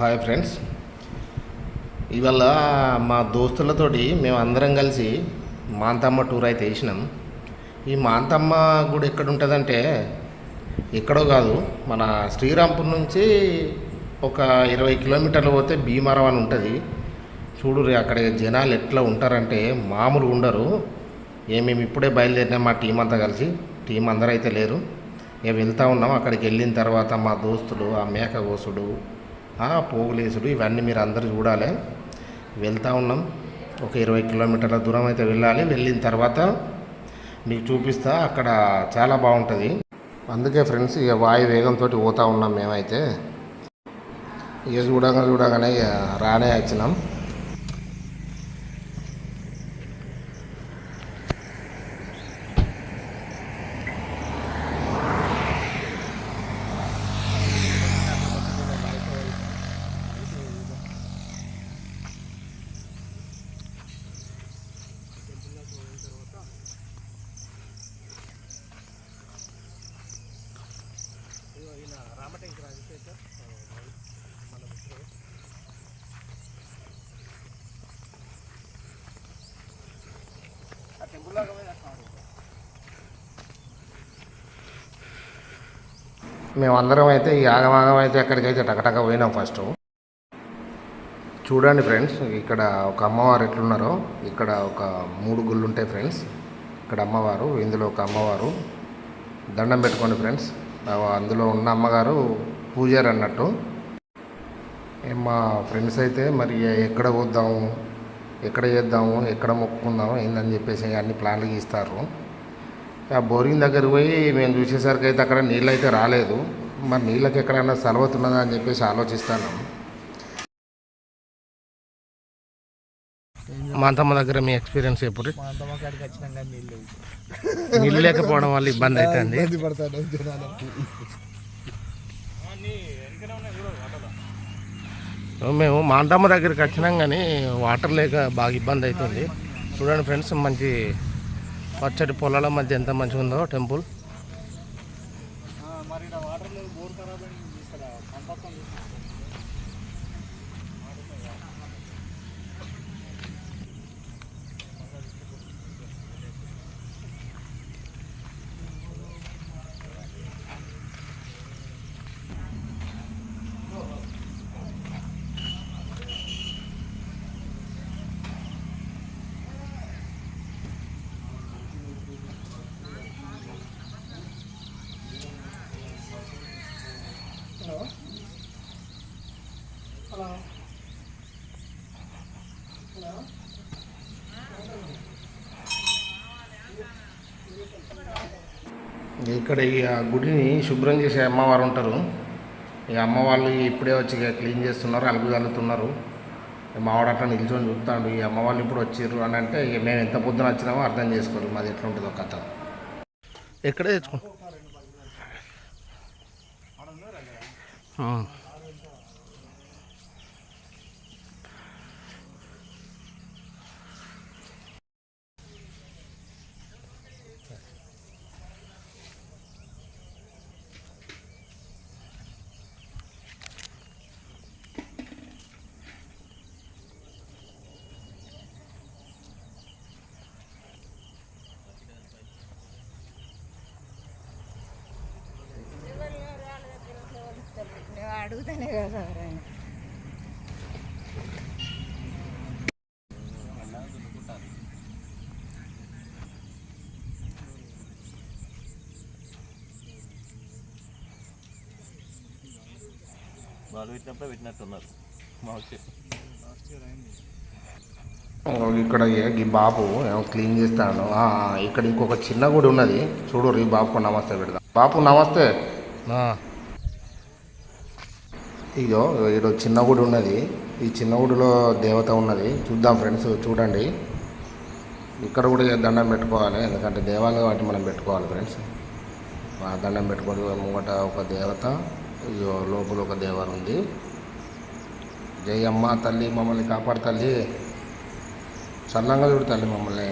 Hi friends. ఇవాళ మా దోస్తులతోటి మేము అందరం కలిసి మాంతమ్మ టూర్ అయితే వేసినాం. ఈ మాంతమ్మ గుడి ఎక్కడ ఉంటుందంటే ఎక్కడో కాదు మన శ్రీరాంపూర్ నుంచి ఒక ఇరవై కిలోమీటర్లు పోతే భీమవరం అని ఉంటుంది. చూడు అక్కడ జనాలు ఎట్లా ఉంటారంటే మామూలు ఉండరు. ఏ మేము ఇప్పుడే బయలుదేరినాం మా టీం అంతా కలిసి. టీం అందరూ అయితే లేరు. ఇక వెళ్తూ ఉన్నాం. అక్కడికి వెళ్ళిన తర్వాత మా దోస్తులు ఆ మేక కోసుడు పోగులేసుడు. ఇవన్నీ మీరు అందరూ చూడాలి. వెళ్తూ ఉన్నాం. ఒక ఇరవై కిలోమీటర్ల దూరం అయితే వెళ్ళాలి. వెళ్ళిన తర్వాత మీకు చూపిస్తా. అక్కడ చాలా బాగుంటుంది. అందుకే ఫ్రెండ్స్ ఇక వాయు వేగంతో పోతూ ఉన్నాం మేమైతే. ఇక చూడగా చూడగానే ఇక రానే వచ్చినాం. మేమందరం అయితే ఈ ఆగమాగం అయితే ఎక్కడికైతే టకటక పోయినాం ఫస్ట్. చూడండి ఫ్రెండ్స్ ఇక్కడ ఒక అమ్మవారు ఎట్లున్నారో ఇక్కడ ఒక మూడు గుళ్ళు ఉంటాయి ఫ్రెండ్స్. ఇక్కడ అమ్మవారు ఇందులో ఒక అమ్మవారు. దండం పెట్టుకోండి ఫ్రెండ్స్. అందులో ఉన్న అమ్మగారు పూజారి అన్నట్టు. మా ఫ్రెండ్స్ అయితే మరి ఎక్కడ పోద్దాము ఎక్కడ చేద్దాము ఎక్కడ మొక్కుకుందాము ఏందని చెప్పేసి అన్ని ప్లాన్లు గీస్తారు. ఆ బోరింగ్ దగ్గరికి పోయి మేము చూసేసరికి అయితే అక్కడ నీళ్ళు అయితే రాలేదు. మరి నీళ్ళకి ఎక్కడైనా సలవతున్నదా అని చెప్పేసి ఆలోచిస్తాను మాంతమ్మ దగ్గర మీ ఎక్స్పీరియన్స్ ఎప్పుడు మా అంతమ్మ నీళ్ళు లేకపోవడం వల్ల ఇబ్బంది అవుతుంది. మేము మాంతమ్మ దగ్గరికి వచ్చినాం కానీ వాటర్ లేక బాగా ఇబ్బంది అవుతుంది. చూడండి ఫ్రెండ్స్ మంచి పచ్చడి పొలాల మధ్య ఎంత మంచిగా ఉందో టెంపుల్ మరి ఇక్కడ వాటర్ లేదు బోర్ ఖరాబ్ అయింది ఇక్కడ పంపకం హలో హలో ఇక్కడ ఈ గుడిని శుభ్రం చేసే అమ్మవారు ఉంటారు. ఈ అమ్మవాళ్ళు ఇప్పుడే వచ్చి ఇక క్లీన్ చేస్తున్నారు అలుగు చల్లుతున్నారు మావాడు అట్లా నిల్చొని చూస్తాడు ఈ అమ్మవాళ్ళు ఇప్పుడు వచ్చిర్రు అని అంటే ఇక మేము ఎంత పొద్దున వచ్చినామో అర్థం చేసుకోరు మాది ఎట్లా ఉంటుందో కథ. ఎక్కడే తెచ్చుకో ఆ. నేను అడుగుతానే కదా ఎవరైనా వాళ్ళు పెట్టినప్పుడే పెట్టినట్టున్నారు. ఇక్కడ ఈ బాబు ఏమో క్లీన్ చేస్తాడు. ఇక్కడ ఇంకొక చిన్న గుడి ఉన్నది. చూడు ఈ బాబుకు నమస్తే పెడదాం బాపు నమస్తే. ఇగో ఈడో చిన్న గుడి ఉన్నది. ఈ చిన్న గుడిలో దేవత ఉన్నది. చూద్దాం ఫ్రెండ్స్ చూడండి. ఇక్కడ కూడా దండం పెట్టుకోవాలి ఎందుకంటే దేవాలయం కాబట్టి మనం పెట్టుకోవాలి ఫ్రెండ్స్. ఆ దండం పెట్టుకోవడం ముంగట ఒక దేవత. ఇగో లోపల ఒక దేవాలయం ఉంది. జయమ్మ అమ్మ తల్లి మమ్మల్ని కాపాడు తల్లి. చల్లంగా చూడు తల్లి మమ్మల్ని.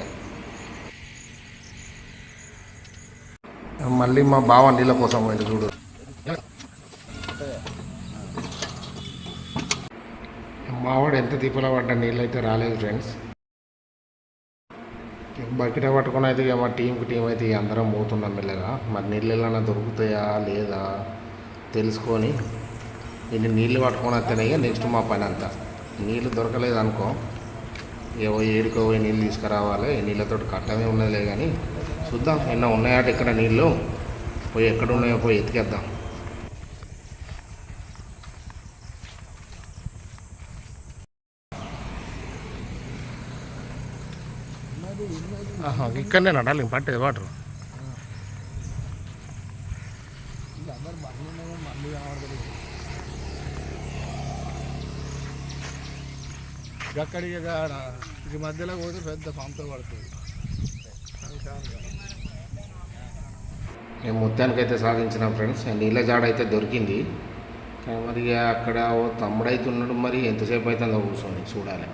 మళ్ళీ మా బావ నీళ్ళ కోసం పోయింది చూడు. మావాడు ఎంత దీపంలో పడ్డ నీళ్ళు అయితే రాలేదు ఫ్రెండ్స్. బకెట్ పట్టుకుని అయితే ఇక మా టీంకి టీం అయితే అందరం పోతున్నాం మెల్లగా. మరి నీళ్ళు ఏమైనా దొరుకుతాయా లేదా? తెలుసుకొని ఇన్ని నీళ్ళు పట్టుకొని వస్తేనే నెక్స్ట్ మా పని అంతా. నీళ్ళు దొరకలేదు అనుకో ఏవో ఏడుకో పోయి నీళ్ళు తీసుకురావాలి నీళ్ళతో కట్టమే ఉన్నదిలే కానీ చూద్దాం ఎన్నో ఉన్నాయట ఇక్కడ నీళ్ళు పోయి ఎక్కడ ఉన్నాయో పోయి ఎతికేద్దాం. ఇక్కడనే నడాలి పట్టేది వాటర్ అందరు బండ్లు ఉన్నాయి కానీ మందు కనబడతలేదు అక్కడికి కాడ ఈ మధ్యలో పోతే పెద్ద పంప పడుతుంది. అది కాదు కదా. మేము మొత్తానికైతే సాధించినాం ఫ్రెండ్స్. నీళ్ళ జాడ అయితే దొరికింది మరి అక్కడ ఓ తమ్ముడైతే ఉన్నాడు మరి ఎంతసేపు అవుతుందో కూర్చోండి చూడాలి.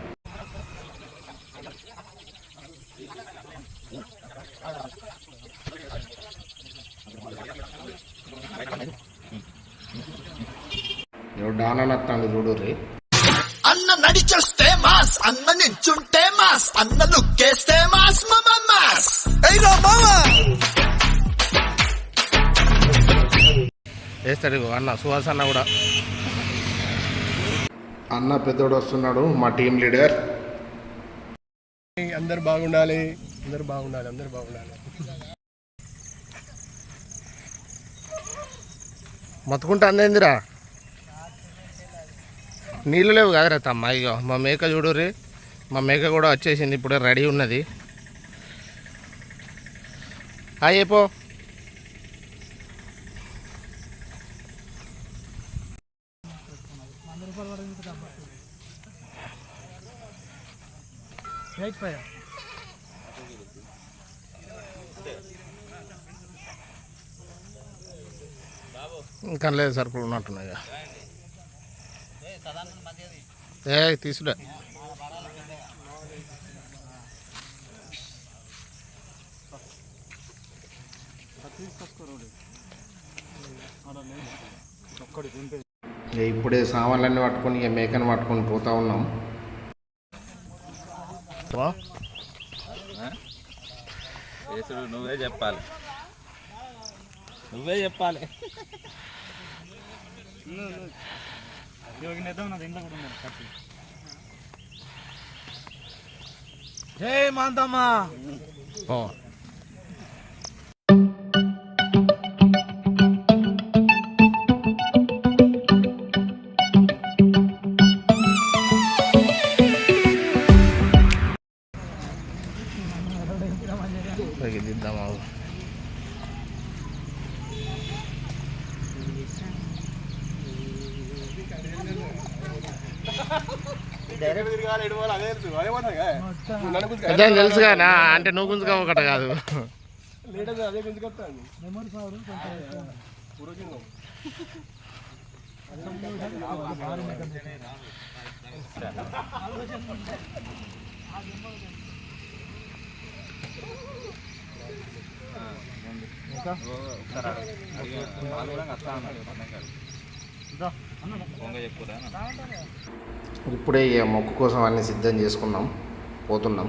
ఎవడు డానా వస్తాడు చూడు రే మాస్ అన్న నించుంటే మాస్ అన్న లుక్కేస్తే మాస్ మమ మాస్. వేస్తాడు అన్న సుహాస్ అన్న కూడా. అన్న పెద్దోడు వస్తున్నాడు మా టీం లీడర్. అందరు బాగుండాలి అందరు బాగుండాలి అందరు బాగుండాలి. మొత్తుకుంటా అందేందిరా నీళ్ళు లేవు కదరా తమ్మ ఇక మా మేక చూడుర్రి. మా మేక కూడా వచ్చేసింది ఇప్పుడే రెడీ ఉన్నది. ఫైర్ ఇంకా లేదు సరుకులు ఉన్నట్టున్నాయి. ఏ ఇక ఇప్పుడే సామాన్లన్నీ పట్టుకొని ఇక మేకను పట్టుకొని పోతా ఉన్నాం. నువ్వే చెప్పాలి. నువ్వే చెప్పాలి. జై మాంతమ్మ. పోతుంది అదే తెలుసుగా నా? అంటే నువ్వు గుంజుగా ఒకటి కాదు. ఇప్పుడే మొక్కు కోసం అన్ని సిద్ధం చేసుకున్నాం పోతున్నాం.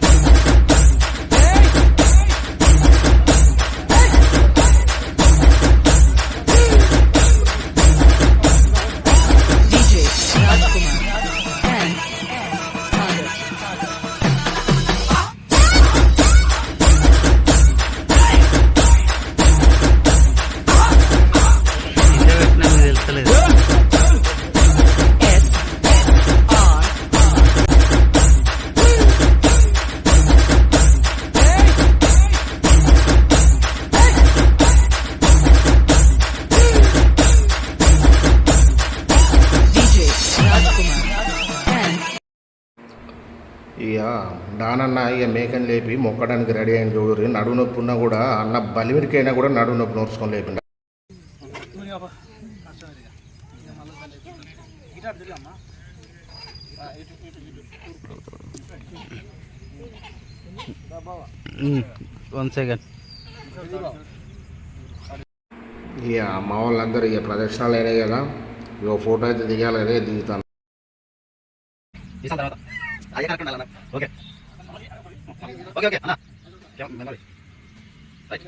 డానన్న ఇక మేకని లేపి మొక్కడానికి రెడీ అయిన చూడరు నడువు నొప్పి ఉన్నా కూడా అన్న బలివిరికైనా కూడా నడువు నొప్పి నోర్చుకొని లేపిండ. వన్ సెకండ్ ఇక మా వాళ్ళందరూ ఇక ప్రదర్శనలు అయినాయి కదా. ఇక ఫోటో అయితే దిగాలి కదా దిగుతాను. అదే ఉండాలన్న ఓకే. ఓకే ఓకే అన్న. Memory right.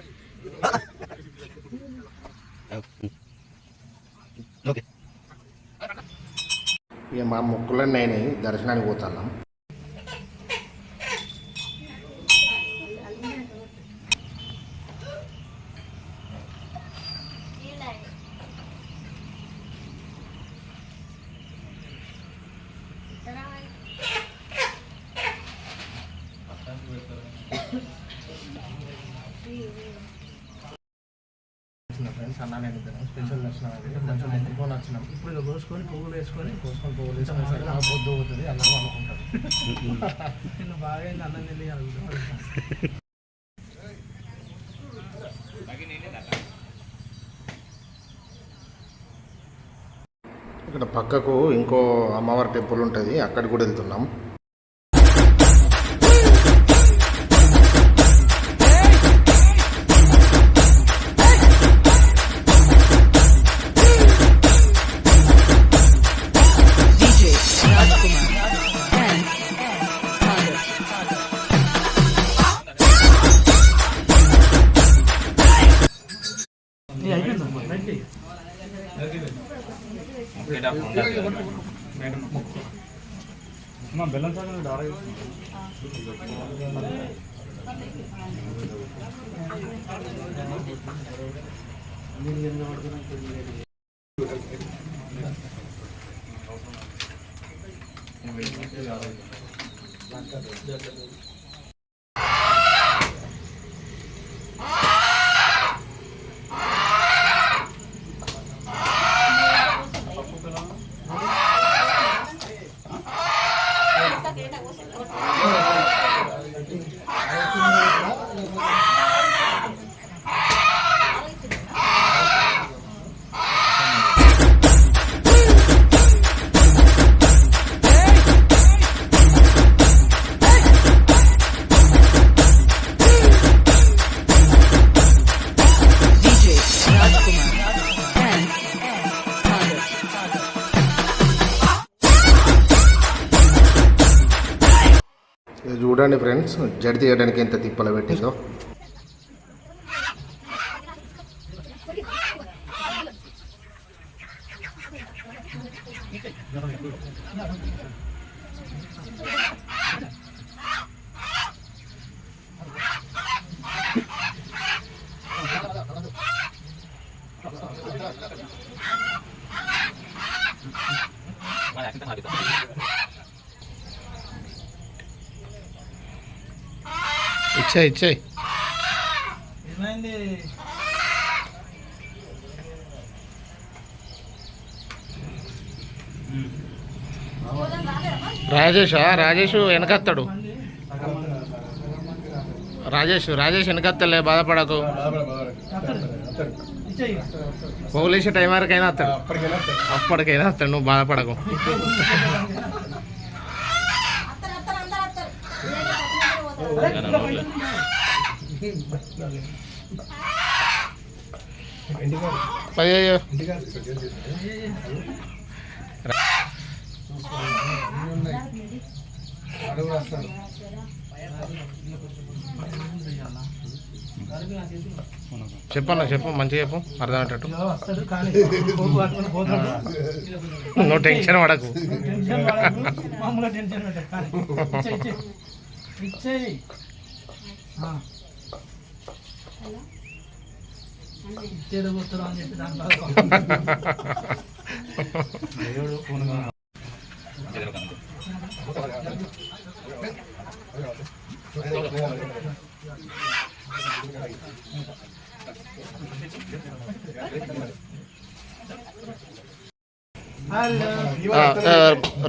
ఓకే. ఇక మా మొక్కులన్నీ దర్శనానికి పోతున్నాం ఫ్రెండ్స్ అన్న నేను స్పెషల్ దర్శనం కొంచెం మొక్కుకొని వచ్చినాం ఇప్పుడు ఇక కోసుకొని పువ్వులు వేసుకొని కోసుకొని పోలీసు ఆ పొద్దు అవుతుంది అనుకుంటారు. నిన్ను బాగా అయింది అన్నం తిని అడుగుతాం ఇక్కడ పక్కకు ఇంకో అమ్మవారి టెంపుల్ ఉంటుంది అక్కడికి కూడా వెళ్తున్నాం. DJ ఇది చూడండి ఫ్రెండ్స్ జడి తీయడానికి ఎంత తిప్పలు పెట్టిందో. మన ఇచ్చాయి ఇచ్చాయి రాజేష్? రాజేష్ వెనకత్తాడు. రాజేష్ రాజేష్ వెనకత్తలే బాధపడకు. పోలీసు టైం వరకైనా వస్తాడు అప్పటికైనా వస్తాడు నువ్వు బాధపడకు. అయ్యో చెప్పన్నా చెప్పు మంచిగా చెప్పు అర్థమయ్యేటట్టు. నువ్వు టెన్షన్ పడకు. టెన్షన్ పడకు. ఇచ్చేయి, ఇచ్చేది అని చెప్పి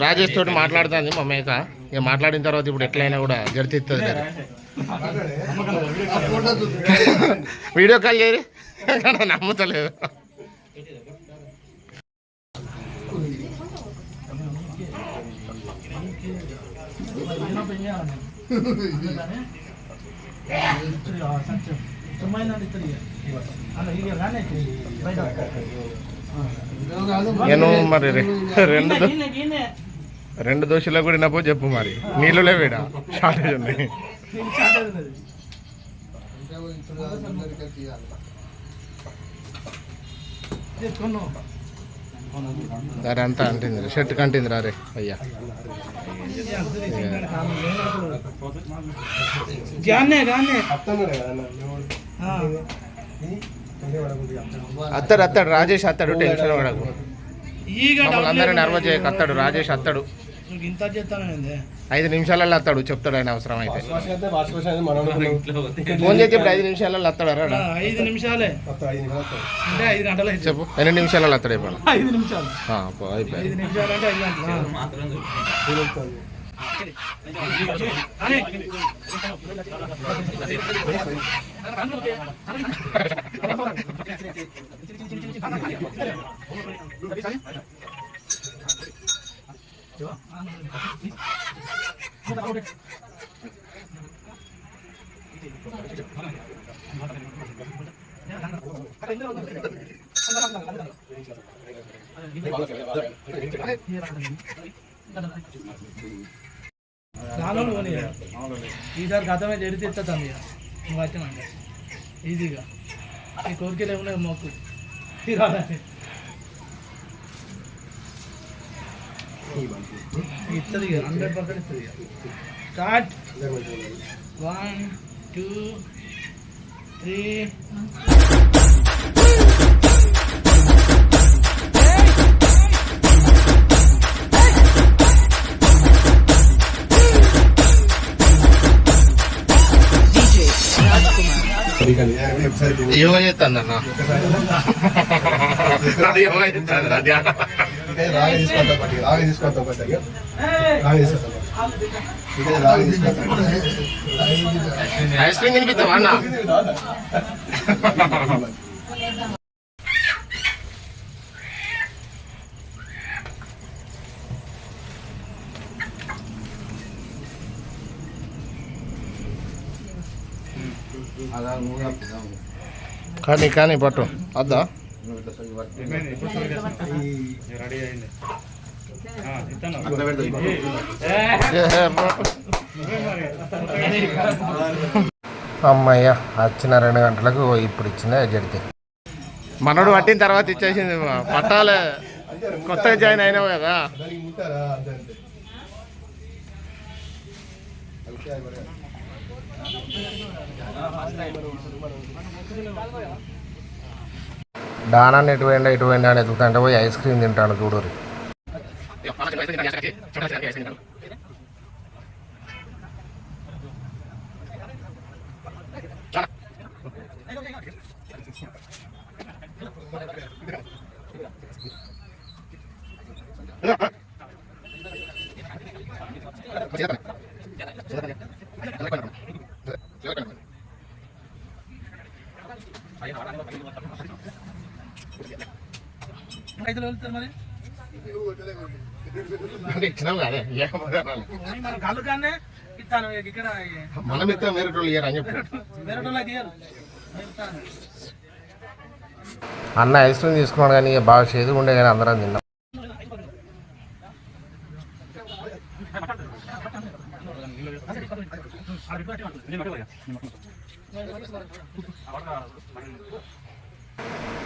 రాజేష్ తోటి మాట్లాడుతుంది మా మేక ఇక మాట్లాడిన తర్వాత ఇప్పుడు ఎట్లయినా కూడా జడితిస్తుంది వీడియో కాల్ చేయరు నమ్ముతలేదు బయట నేను మరి రెండు రెండు దోశలకు కూడా వినపో చెప్పు మరి. నీళ్ళులే వీడ షార్టేజ్ ఉన్నాయి. సరే అంతా అంటుంది షర్ట్ కంటింది రా రే. అయ్యా. ఆ. అత్తడు అత్తడు రాజేష్ అత్తడు టెన్షన్ పడకు. అందరూ నర్వస్ చేయకు అత్తడు రాజేష్ అత్తడు? ఐదు నిమిషాలలో అత్తాడు చెప్తాడు ఆయన అవసరం అయితే. ఫోన్ చేసి ఇప్పుడు ఐదు నిమిషాలలో అత్తాడు రా ఐదు నిమిషాలే. అంటే ఐదు గంటలు అయితే చెప్పు ఎన్ని నిమిషాలలో అత్తాడు ఇప్పుడు ఐదు నిమిషాలు. అయిపోయి ఐదు నిమిషాలు ఈసారి గతమే జరిగితే ఇస్తాను ఇక నువ్వు వచ్చినాక ఈజీగా నీ కోరికలు ఏమున్నాయి మొక్కు తీరాలని ఇస్తుంది ఇక హండ్రెడ్ పర్సెంట్ ఇస్తుంది ఇక start one two three yoga చేస్తాను అన్న అది యోగా చేస్తాను అది రాగి తీసుకుంటా పట్టి రాగి తీసుకుంటా పట్టి రాగి తీసుకుంటా ఇదే రాగి తీసుకుంటా ఐస్ క్రీమ్ తినిపిస్తావా అన్న కానీ కానీ పట్టు. వద్దా అమ్మయ్య వచ్చిన రెండు గంటలకు ఇప్పుడు ఇచ్చిన జడితే. మనడు పట్టిన తర్వాత ఇచ్చేసింది పట్టాలే. కొత్తగా జాయిన్ అయినావు కదా. దానికి డానాన్ని ఎటు పోయిండా ఇటు పోయిండా అని ఎదుగుతుంటే పోయి ఐస్ క్రీమ్ తింటాను చూడరు రైతులు వెళ్తారు మరి? ఇచ్చినావు కదా మన కళ్ళు కానీ ఇస్తాను ఇక్కడ మనం ఇస్తే వేరే వాళ్ళు ఇయ్యరు అని చెప్పి వేరే వాళ్ళకి ఇయ్యరు. ఇస్తాను. అన్న ఐస్ క్రీమ్ తీసుకున్నాడు కానీ ఇక బాగా చేదుగా ఉండే కానీ అందరం తిన్నాం.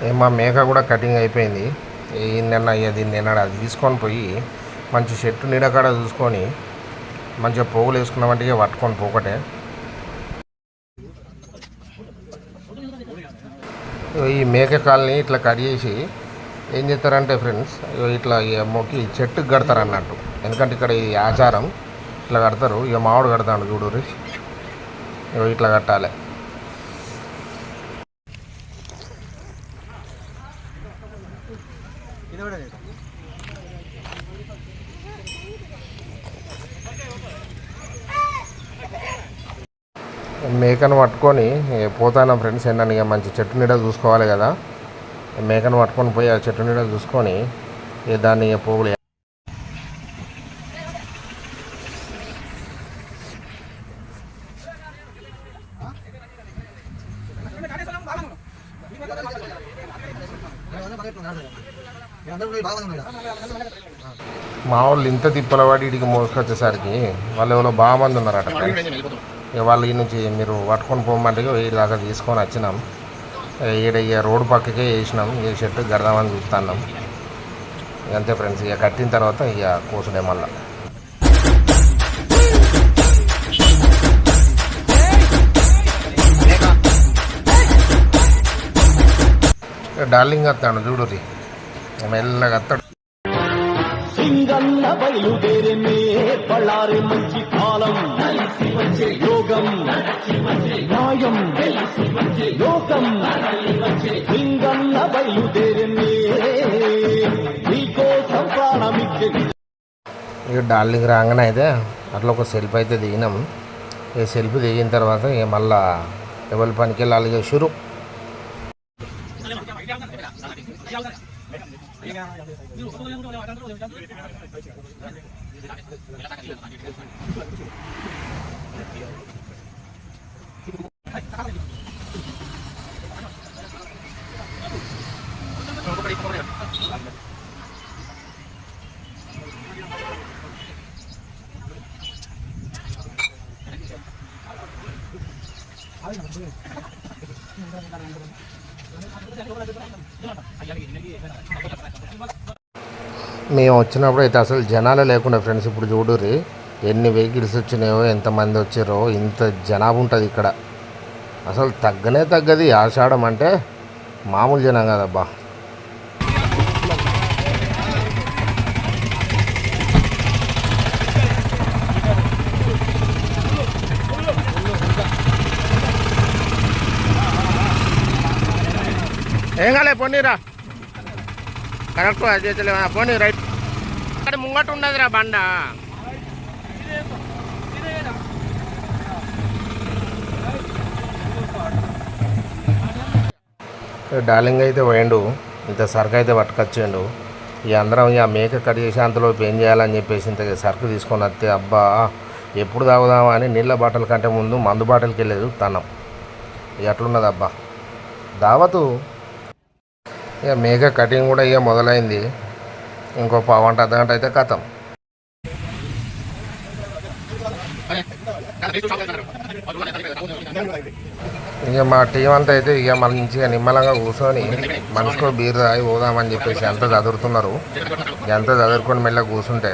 ఏ మా మేక కూడా కటింగ్ అయిపోయింది. ఈ అయ్యా దీన్ని నిన్న అది తీసుకొని పోయి మంచి చెట్టు నీడకాడ చూసుకొని మంచిగా పోగులు వేసుకున్నామంటే పట్టుకొని పోకటే. ఈ మేక కాలనీ ఇట్లా కట్ చేసి ఏం చేస్తారంటే ఫ్రెండ్స్ ఇట్లా ఇక మొక్కి చెట్టుకు కడతారు అన్నట్టు ఎందుకంటే ఇక్కడ ఈ ఆచారం ఇట్లా కడతారు. ఇక మామిడి కడతాడు చూడు ఇగో ఇట్లా కట్టాలి. మేకను పట్టుకొని పోతాను ఫ్రెండ్స్ ఏంటని ఇక మంచి చెట్టు నీడ చూసుకోవాలి కదా. మేకను పట్టుకొని పోయి ఆ చెట్టు నీడ చూసుకొని దాన్ని ఇక పోగులు. మా వాళ్ళు ఇంత తిప్పలవాడి ఇడికి మోసుకొచ్చేసరికి వాళ్ళు ఎవరో బాగా మంది ఉన్నారట వాళ్ళు నుంచి మీరు పట్టుకొని పోమంటే వీడి తీసుకొని వచ్చినాం. ఈడ ఇక రోడ్డు పక్కకే వేసినాం. ఇక చెట్టు గడదామని చూస్తున్నాం. ఇక అంతే ఫ్రెండ్స్ ఇక కట్టిన తర్వాత ఇక కోసుడే మళ్ళా. ఇక డార్లింగ్ వస్తాడు చూడురి మెల్లగా వస్తాడు లోకం లింగన్న బయలుదేరినే నీకోసం ప్రాణమిచ్చే ఇక డార్లింగ్ రాగానే అయితే అట్లా ఒక సెల్ఫీ అయితే దిగినాం. ఈ సెల్ఫీ దిగిన తర్వాత ఇక మళ్ళా ఎవరి పనికి వెళ్ళాలి చేసారు మేము వచ్చినప్పుడు అయితే అసలు జనాలే లేకుండా ఫ్రెండ్స్ ఇప్పుడు చూడుర్రి ఎన్ని వెహికల్స్ వచ్చినాయో ఎంతమంది వచ్చారో ఇంత జనాభా ఉంటుంది ఇక్కడ. అసలు తగ్గనే తగ్గది ఆషాఢం అంటే మామూలు జనం కదబ్బా. ఏం కాలే పొన్నీరా కరెక్ట్ అది పోనీ రైట్. అక్కడ ముంగట ఉండదురా బండ. డార్లింగ్ అయితే పోయిండు ఇంత సరుకు అయితే పట్టుకొచ్చిండు. ఇక అందరం ఇక మేక కట్ చేసి అంతలోపు ఏం చేయాలని చెప్పేసి ఇంత సరుకు తీసుకొని వస్తే అబ్బా ఎప్పుడు తాగుదామా అని నీళ్ళ బాటల కంటే ముందు మందు బాటలకి వెళ్ళేది తనం ఇక అట్లున్నది అబ్బా. దావతు ఇక మేక కటింగ్ కూడా ఇక మొదలైంది. ఇంకో పావంట అర్ధగంట అయితే కథం. ఇక మా టీం అంతా అయితే ఇక మంచిగా నిమ్మలంగా కూర్చొని మనసుకో బీర్ తాగి పోదామని చెప్పేసి ఎంత చదువుతున్నారు? ఎంత చదువుకొని మెల్ల కూర్చుంటే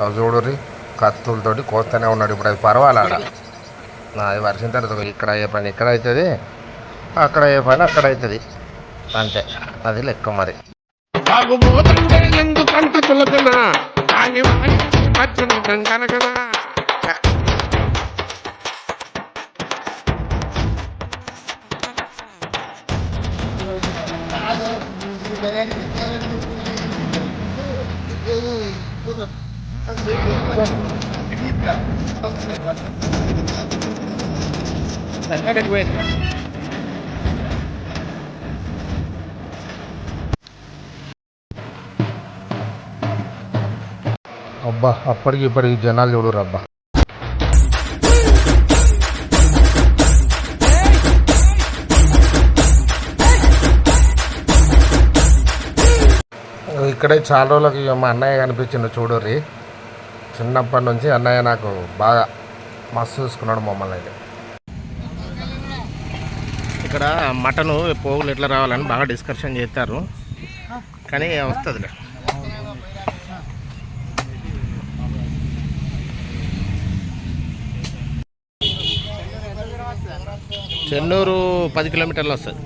అవి చూడుర్రి కత్తులతోటి కోస్తూనే ఉన్నాడు. ఇప్పుడు అది పర్వాలాడ అది వర్షం తర్వాత ఇక్కడ అయ్యే పని ఇక్కడ అవుతుంది అక్కడ అయ్యే పని అక్కడ అవుతుంది. అంతే. అది లెక్క మరి. తాగుబోతుంటే ఎందుకంత చులకన తాగి పచ్చని కనకన అబ్బా అప్పటికి ఇప్పటికి జనాలు చూడరు అబ్బా. ఇక్కడే చాలా రోజులకి మా అన్నయ్య కనిపించిండు చూడుర్రి. చిన్నప్పటి నుంచి అన్నయ్య నాకు బాగా మస్తు చూసుకున్నాడు మమ్మల్ని అయితే. ఇక్కడ మటను పోగులు ఎట్లా రావాలని బాగా డిస్కషన్ చేస్తారు. కానీ వస్తుందిలే. చెన్నూరు పది కిలోమీటర్లు వస్తుంది.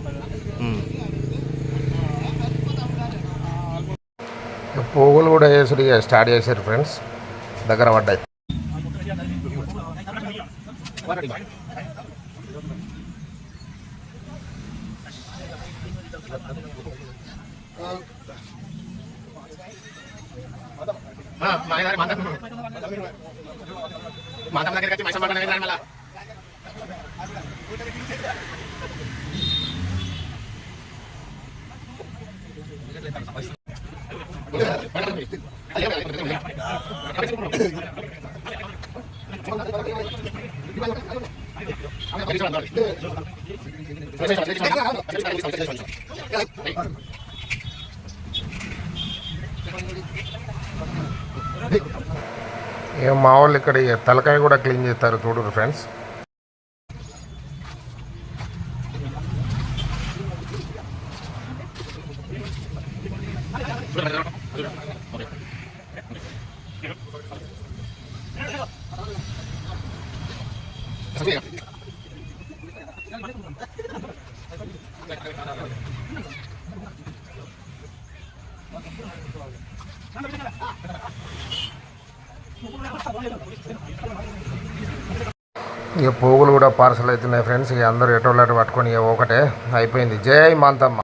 పోగులు కూడా వేసుడు స్టార్ట్ చేశారు ఫ్రెండ్స్. దగ్గర పడ్డాయి. మాధవ దగ్గరికి వచ్చి మైసమ్మ మళ్ళా. మా వాళ్ళు ఇక్కడ తలకాయ కూడా క్లీన్ చేస్తారు చూడరు ఫ్రెండ్స్. ఇక పోగులు కూడా పార్సల్ అవుతున్నాయి ఫ్రెండ్స్. ఇక అందరూ ఎటోళ్ళు పట్టుకొని ఒకటే అయిపోయింది. జై మాంతమ్మ.